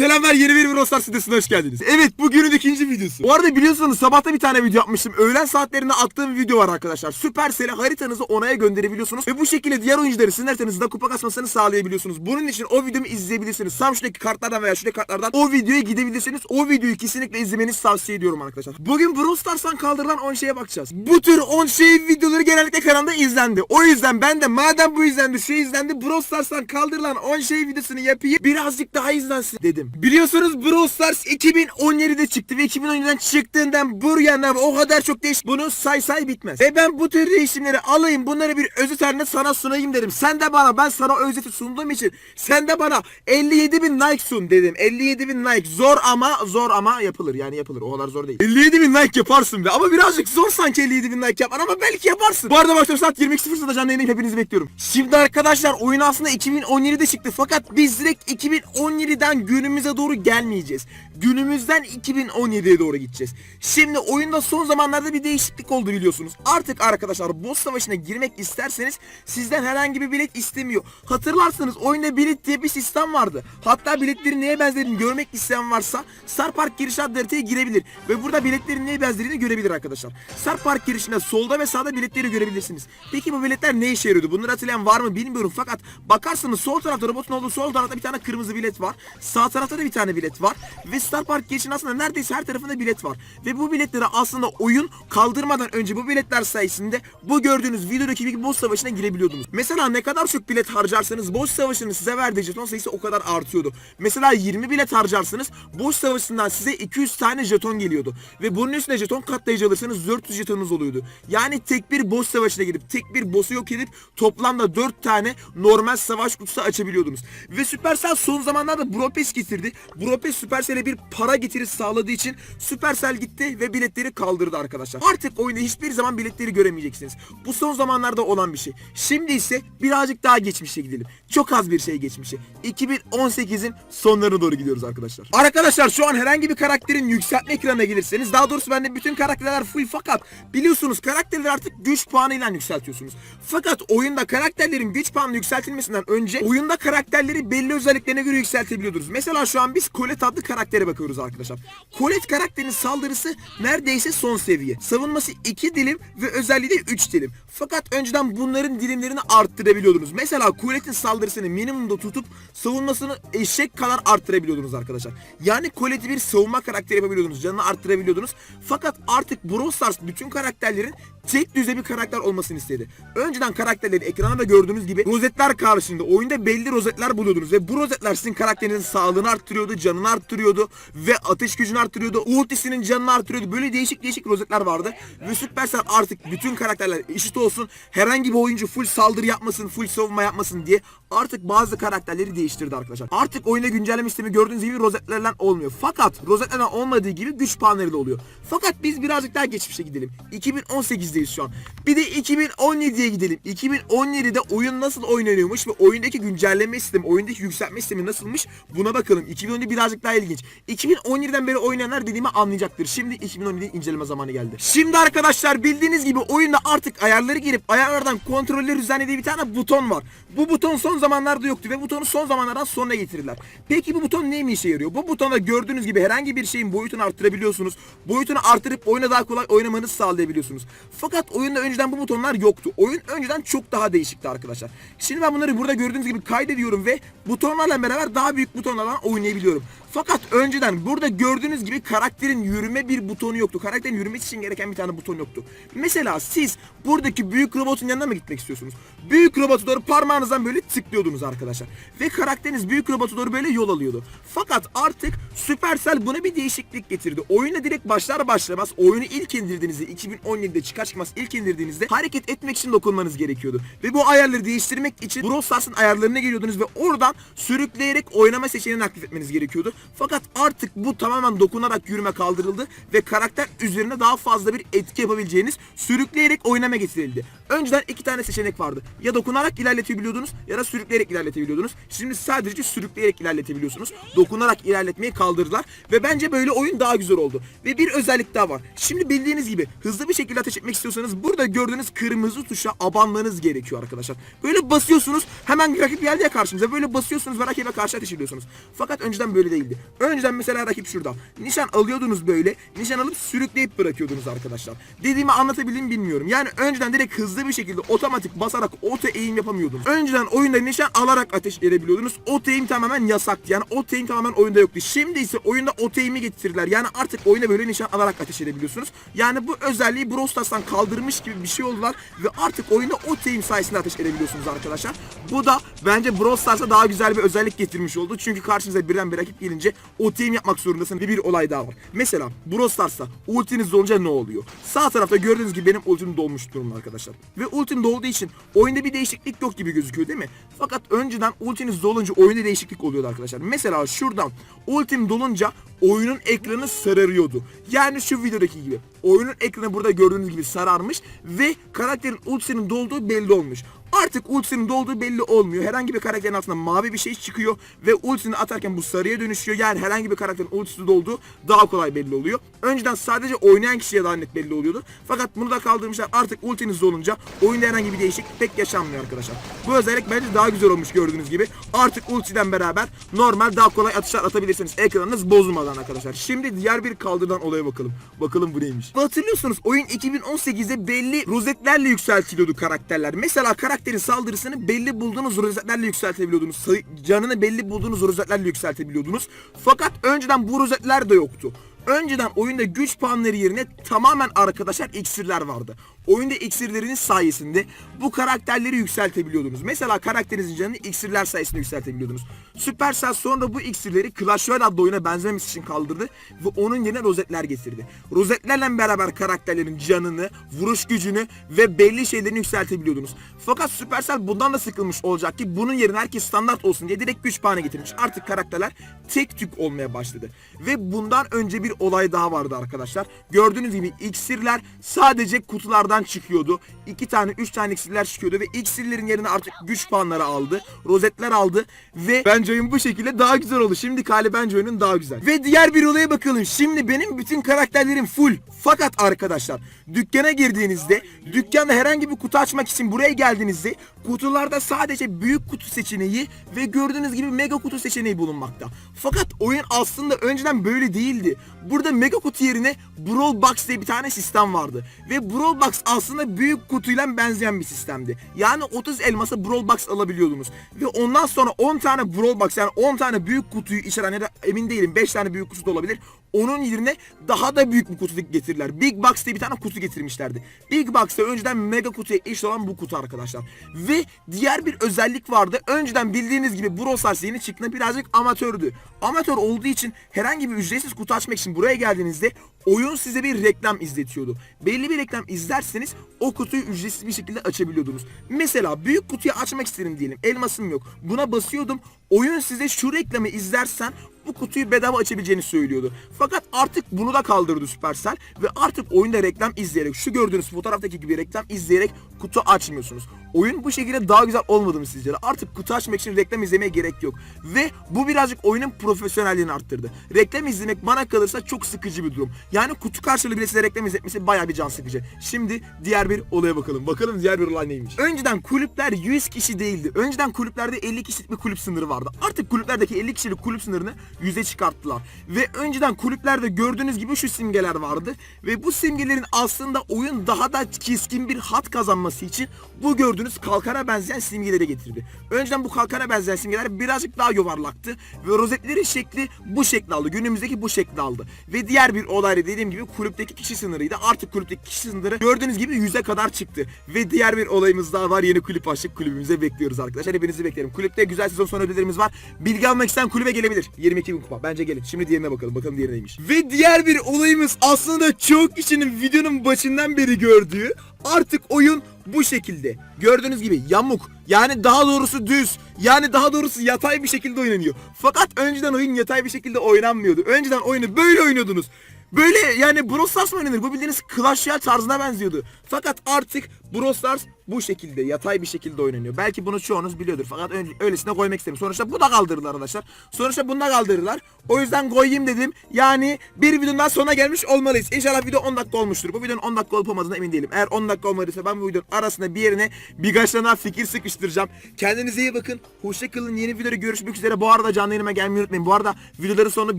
Selamlar yeni bir Brawl Stars sitesine hoş geldiniz. Evet bugünün ikinci videosu. Bu arada biliyorsunuz sabahta bir tane video yapmıştım. Öğlen saatlerinde attığım video var arkadaşlar. Supercell'e haritanızı onaya gönderebiliyorsunuz. Ve bu şekilde diğer oyuncuları sizin haritanızda kupa kasmasını sağlayabiliyorsunuz. Bunun için o videomu izleyebilirsiniz. Tam şuradaki kartlardan veya şuradaki kartlardan o videoya gidebilirsiniz. O videoyu kesinlikle izlemenizi tavsiye ediyorum arkadaşlar. Bugün Brawl Stars'tan kaldırılan 10 şeye bakacağız. Bu tür 10 şey videoları genellikle kanalda izlendi. O yüzden ben de madem bu izlendi şu izlendi Brawl Stars'tan kaldırılan 10 şey videosunu yapayım birazcık daha izlensin dedim. Biliyorsunuz Brawl Stars 2017'de çıktı ve 2017'den çıktığından bu yana o kadar çok değiş bunu say say bitmez. Ve ben bu tür değişimleri alayım bunları bir özet halinde sana sunayım dedim. Sen de bana ben sana özeti sunduğum için sen de bana 57 bin like sun dedim. 57 bin like zor ama zor ama yapılır yani yapılır o kadar zor değil. 57 bin like yaparsın be ama birazcık zor sanki 57 bin like yapman ama belki yaparsın. Bu arada başlıyor saat 22.00'da canlı yayınlayıp hepinizi bekliyorum. Şimdi arkadaşlar oyun aslında 2017'de çıktı fakat biz direkt 2017'den günümüze doğru gelmeyeceğiz. Günümüzden 2017'ye doğru gideceğiz. Şimdi oyunda son zamanlarda bir değişiklik oldu biliyorsunuz. Artık arkadaşlar boss savaşına girmek isterseniz sizden herhangi bir bilet istemiyor. Hatırlarsınız oyunda bilet diye bir sistem vardı. Hatta biletlerin neye benzediğini görmek isteyen varsa Star Park giriş haritaya girebilir. Ve burada biletlerin neye benzediğini görebilir arkadaşlar. Star Park girişinde solda ve sağda biletleri görebilirsiniz. Peki bu biletler ne işe yarıyordu? Bunları hatırlayan var mı bilmiyorum fakat bakarsınız sol tarafta robotun olduğu sol tarafta bir tane kırmızı bilet var. Sağ tarafta da bir tane bilet var. Ve Star Park girişinin aslında neredeyse her tarafında bilet var. Ve bu biletleri aslında oyun kaldırmadan önce bu biletler sayesinde bu gördüğünüz videodaki bir boss savaşına girebiliyordunuz. Mesela ne kadar çok bilet harcarsanız boss savaşının size verdiği jeton sayısı o kadar artıyordu. Mesela 20 bilet harcarsanız boss savaşından size 200 tane jeton geliyordu. Ve bunun üstüne jeton katlayıcı alırsanız 400 jetonunuz oluyordu. Yani tek bir boss savaşına gidip tek bir boss'u yok edip toplamda 4 tane normal savaş kutusu açabiliyordunuz. Ve Supercell son zamanlarda Bropes getirdi. Bropes Supercell'e bir para getirisi sağladığı için Supercell gitti ve biletleri kaldırdı arkadaşlar. Artık oyunda hiçbir zaman biletleri göremeyeceksiniz. Bu son zamanlarda olan bir şey. Şimdi ise birazcık daha geçmişe gidelim. Çok az bir şey geçmişe. 2018'in sonlarına doğru gidiyoruz arkadaşlar. Arkadaşlar şu an herhangi bir karakterin yükseltme ekranına gelirseniz daha doğrusu bende bütün karakterler full fakat biliyorsunuz karakterleri artık güç puanıyla yükseltiyorsunuz. Fakat oyunda karakterlerin güç puanı yükseltilmesinden önce oyunda karakterleri belli özelliklerine göre yükseltebiliyordunuz. Mesela şu an biz Colette adlı karaktere bakıyoruz arkadaşlar. Colette karakterinin saldırısı neredeyse son seviye. Savunması 2 dilim ve özelliği de 3 dilim. Fakat önceden bunların dilimlerini arttırabiliyordunuz. Mesela Colette'in saldırısını minimumda tutup savunmasını eşek kadar arttırabiliyordunuz arkadaşlar. Yani Colette'i bir savunma karakteri yapabiliyordunuz. Canını arttırabiliyordunuz. Fakat artık Brawl Stars bütün karakterlerin tek düze bir karakter olmasını istedi. Önceden karakterleri ekrana da gördüğünüz gibi rozetler karşında oyunda belli rozetler buluyordunuz ve bu rozetler sizin karakterinizin sağlığını arttırıyordu, canını arttırıyordu ve ateş gücünü arttırıyordu. Ultisinin canını arttırıyordu. Böyle değişik değişik rozetler vardı. Ve Supercell artık bütün karakterler eşit olsun. Herhangi bir oyuncu full saldırı yapmasın, full savunma yapmasın diye artık bazı karakterleri değiştirdi arkadaşlar. Artık oyunda güncelleme sistemi gördüğünüz gibi rozetlerle olmuyor. Fakat rozetlerle olmadığı gibi güç puanlarıyla oluyor. Fakat biz birazcık daha geçmişe gidelim. 2018'deyiz şu an. Bir de 2017'ye gidelim. 2017'de oyun nasıl oynanıyormuş ve oyundaki güncelleme sistemi, oyundaki yükseltme sistemi nasılmış buna bakalım. 2017 birazcık daha ilginç. 2017'den beri oynayanlar dediğimi anlayacaktır. Şimdi 2017 inceleme zamanı geldi. Şimdi arkadaşlar bildiğiniz gibi oyunda artık ayarları girip ayarlardan kontrolleri düzenlediği bir tane buton var. Bu buton son zamanlarda yoktu ve butonu son zamanlardan sonra getirdiler. Peki bu buton ne mi işe yarıyor? Bu butonda gördüğünüz gibi herhangi bir şeyin boyutunu arttırabiliyorsunuz. Boyutunu artırıp oyuna daha kolay oynamanızı sağlayabiliyorsunuz. Fakat oyunda önceden bu butonlar yoktu. Oyun önceden çok daha değişikti arkadaşlar. Şimdi ben bunları burada gördüğünüz gibi kaydediyorum ve butonlarla beraber daha büyük butonlarla oynayabiliyorum. Fakat önceden burada gördüğünüz gibi karakterin yürüme bir butonu yoktu. Karakterin yürümesi için gereken bir tane buton yoktu. Mesela siz buradaki büyük robotun yanına mı gitmek istiyorsunuz? Büyük robotu doğru parmağınızdan böyle tıklıyordunuz arkadaşlar. Ve karakteriniz büyük robotu doğru böyle yol alıyordu. Fakat artık Supercell buna bir değişiklik getirdi. Oyuna direkt başlar başlamaz oyunu ilk indirdiğinizde 2017'de çıkar çıkmaz ilk indirdiğinizde hareket etmek için dokunmanız gerekiyordu. Ve bu ayarları değiştirmek için Brawl Stars'ın ayarlarına geliyordunuz ve oradan sürükleyerek oynama seçeneğini aktif etmeniz gerekiyordu. Fakat artık bu tamamen dokunarak yürüme kaldırıldı ve karakter üzerine daha fazla bir etki yapabileceğiniz sürükleyerek oynama getirildi. Önceden iki tane seçenek vardı. Ya dokunarak ilerletebiliyordunuz ya da sürükleyerek ilerletebiliyordunuz. Şimdi sadece sürükleyerek ilerletebiliyorsunuz. Dokunarak ilerletmeyi kaldırdılar ve bence böyle oyun daha güzel oldu. Ve bir özellik daha var. Şimdi bildiğiniz gibi hızlı bir şekilde ateş etmek istiyorsanız burada gördüğünüz kırmızı tuşa abanmanız gerekiyor arkadaşlar. Böyle basıyorsunuz hemen rakip geldi ya karşınıza. Böyle basıyorsunuz ve rakibe karşı ateş ediyorsunuz. Fakat önceden böyle değildi. Değildi. Önceden mesela rakip şurada. Nişan alıyordunuz böyle. Nişan alıp sürükleyip bırakıyordunuz arkadaşlar. Dediğimi anlatabildim bilmiyorum. Yani önceden direkt hızlı bir şekilde otomatik basarak auto aim yapamıyordunuz. Önceden oyunda nişan alarak ateş edebiliyordunuz. Auto aim tamamen yasaktı. Yani auto aim tamamen oyunda yoktu. Şimdi ise oyunda auto aim'i getirdiler. Yani artık oyunda böyle nişan alarak ateş edebiliyorsunuz. Yani bu özelliği Brawl kaldırmış gibi bir şey oldular ve artık oyunda auto aim sayesinde ateş edebiliyorsunuz arkadaşlar. Bu da bence Brawl daha güzel bir özellik getirmiş oldu. Çünkü karşınıza birden bir rakip gelince auto aim yapmak zorundasın ve bir olay daha var. Mesela Brawl Stars'ta ultiniz dolunca ne oluyor? Sağ tarafta gördüğünüz gibi benim ultim dolmuş durumda arkadaşlar. Ve ultim dolduğu için oyunda bir değişiklik yok gibi gözüküyor değil mi? Fakat önceden ultiniz dolunca oyunda değişiklik oluyordu arkadaşlar. Mesela şuradan ultim dolunca oyunun ekranı sararıyordu. Yani şu videodaki gibi. Oyunun ekranı burada gördüğünüz gibi sararmış ve karakterin ultisinin dolduğu belli olmuş. Artık ultisinin dolduğu belli olmuyor. Herhangi bir karakterin altında mavi bir şey çıkıyor ve ultisini atarken bu sarıya dönüşüyor. Yani herhangi bir karakterin ultisi dolduğu daha kolay belli oluyor. Önceden sadece oynayan kişiye daha net belli oluyordu. Fakat bunu da kaldırmışlar. Artık ultiniz dolunca oyunda herhangi bir değişiklik pek yaşanmıyor arkadaşlar. Bu özellik bence daha güzel olmuş gördüğünüz gibi. Artık ultiden beraber normal daha kolay atışlar atabilirsiniz. Ekranınız bozulmadan arkadaşlar. Şimdi diğer bir kaldırılan olaya bakalım. Bakalım bu neymiş. Hatırlıyorsunuz oyun 2018'de belli rozetlerle yükseltiliyordu karakterler. Mesela karakterin saldırısını belli bulduğunuz rozetlerle yükseltebiliyordunuz. Canını belli bulduğunuz rozetlerle yükseltebiliyordunuz. Fakat önceden bu rozetler de yoktu. Önceden oyunda güç puanları yerine tamamen arkadaşlar iksirler vardı. Oyunda iksirleriniz sayesinde bu karakterleri yükseltebiliyordunuz. Mesela karakterinizin canını iksirler sayesinde yükseltebiliyordunuz. Supercell sonra bu iksirleri Clash Royale adlı oyuna benzememesi için kaldırdı ve onun yerine rozetler getirdi. Rozetlerle beraber karakterlerin canını, vuruş gücünü ve belli şeylerini yükseltebiliyordunuz. Fakat Supercell bundan da sıkılmış olacak ki bunun yerine herkes standart olsun diye direkt güç puanı getirmiş. Artık karakterler tek tük olmaya başladı. Ve bundan önce bir olay daha vardı arkadaşlar. Gördüğünüz gibi iksirler sadece kutulardan çıkıyordu. 2 tane 3 tane iksirler çıkıyordu ve iksirlerin yerine artık güç puanları aldı. Rozetler aldı ve bence oyun bu şekilde daha güzel oldu. Şimdi hali bence oyunun daha güzel. Ve diğer bir olaya bakalım. Şimdi benim bütün karakterlerim full. Fakat arkadaşlar dükkana girdiğinizde dükkanda herhangi bir kutu açmak için buraya geldiğinizde kutularda sadece büyük kutu seçeneği ve gördüğünüz gibi mega kutu seçeneği bulunmakta. Fakat oyun aslında önceden böyle değildi. Burada mega kutu yerine Brawl Box diye bir tane sistem vardı. Ve Brawl Box aslında büyük kutuyla benzeyen bir sistemdi. Yani 30 elmasa Brawl Box alabiliyordunuz. Ve ondan sonra 10 tane Brawl Box yani 10 tane büyük kutuyu içeren ya da emin değilim 5 tane büyük kutu da olabilir. Onun yerine daha da büyük bir kutu getirdiler. Big Box diye bir tane kutu getirmişlerdi. Big Box'ta önceden mega kutuya eş olan bu kutu arkadaşlar. Ve diğer bir özellik vardı. Önceden bildiğiniz gibi Brawl yeni çıktığında birazcık amatördü. Amatör olduğu için herhangi bir ücretsiz kutu açmak için buraya geldiğinizde oyun size bir reklam izletiyordu. Belli bir reklam izlerseniz o kutuyu ücretsiz bir şekilde açabiliyordunuz. Mesela büyük kutuyu açmak istedim diyelim. Elmasım yok. Buna basıyordum. Oyun size şu reklamı izlersen bu kutuyu bedava açabileceğini söylüyordu. Fakat artık bunu da kaldırdı Supercell ve artık oyunda reklam izleyerek şu gördüğünüz fotoğraftaki gibi reklam izleyerek kutu açmıyorsunuz. Oyun bu şekilde daha güzel olmadı mı sizce? Artık kutu açmak için reklam izlemeye gerek yok. Ve bu birazcık oyunun profesyonelliğini arttırdı. Reklam izlemek bana kalırsa çok sıkıcı bir durum. Yani kutu karşılığı bile size reklam izletmesi bayağı bir can sıkıcı. Şimdi diğer bir olaya bakalım. Bakalım diğer bir olay neymiş? Önceden kulüpler 100 kişi değildi. Önceden kulüplerde 50 kişilik bir kulüp sınırı vardı. Artık kulüplerdeki 50 kişilik kulüp sınırını 100'e çıkarttılar. Ve önceden kulüplerde gördüğünüz gibi şu simgeler vardı. Ve bu simgelerin aslında oyun daha da keskin bir hat kazanması için bu gördüğünüz kalkana benzeyen simgeleri getirdi. Önceden bu kalkana benzeyen simgeler birazcık daha yuvarlaktı. Ve rozetlerin şekli bu şekli aldı. Günümüzdeki bu şekli aldı. Ve diğer bir olay da dediğim gibi kulüpteki kişi sınırıydı. Artık kulüpteki kişi sınırı gördüğünüz gibi 100'e kadar çıktı. Ve diğer bir olayımız daha var. Yeni kulüp açtık. Kulübümüze bekliyoruz arkadaşlar. Hepinizi beklerim. Kulüpte güzel sezon sonu ödüllerimiz var. Bilgi almak isteyen kulübe gelebilir. 22 bin kupa. Bence gelin. Şimdi diğerine bakalım. Bakalım diğeri neymiş. Ve diğer bir olayımız aslında çok kişinin videonun başından beri gördüğü artık oyun bu şekilde. Gördüğünüz gibi yamuk. Yani daha doğrusu düz. Yani daha doğrusu yatay bir şekilde oynanıyor. Fakat önceden oyun yatay bir şekilde oynanmıyordu. Önceden oyunu böyle oynuyordunuz. Böyle yani Brawl Stars mı oynanır? Bu bildiğiniz Clash Royale tarzına benziyordu. Fakat artık Brawl bu şekilde yatay bir şekilde oynanıyor. Belki bunu çoğunuz biliyordur fakat öylesine koymak istedim. Sonuçta bu da kaldırılır arkadaşlar. Sonuçta bunu da kaldırırlar. O yüzden koyayım dedim. Yani bir videonun daha sonuna gelmiş olmalıyız. İnşallah video 10 dakika olmuştur. Bu videonun 10 dakika olup olmadığına emin değilim. Eğer 10 dakika olmadıysa ben bu videonun arasında bir yerine birkaç tane fikir sıkıştıracağım. Kendinize iyi bakın. Hoşça kalın. Yeni videoda görüşmek üzere. Bu arada canlı yayınıma gelmeyi unutmayın. Bu arada videoların sonunu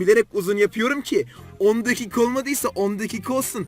bilerek uzun yapıyorum ki 10 dakika olmadıysa 10 dakika olsun.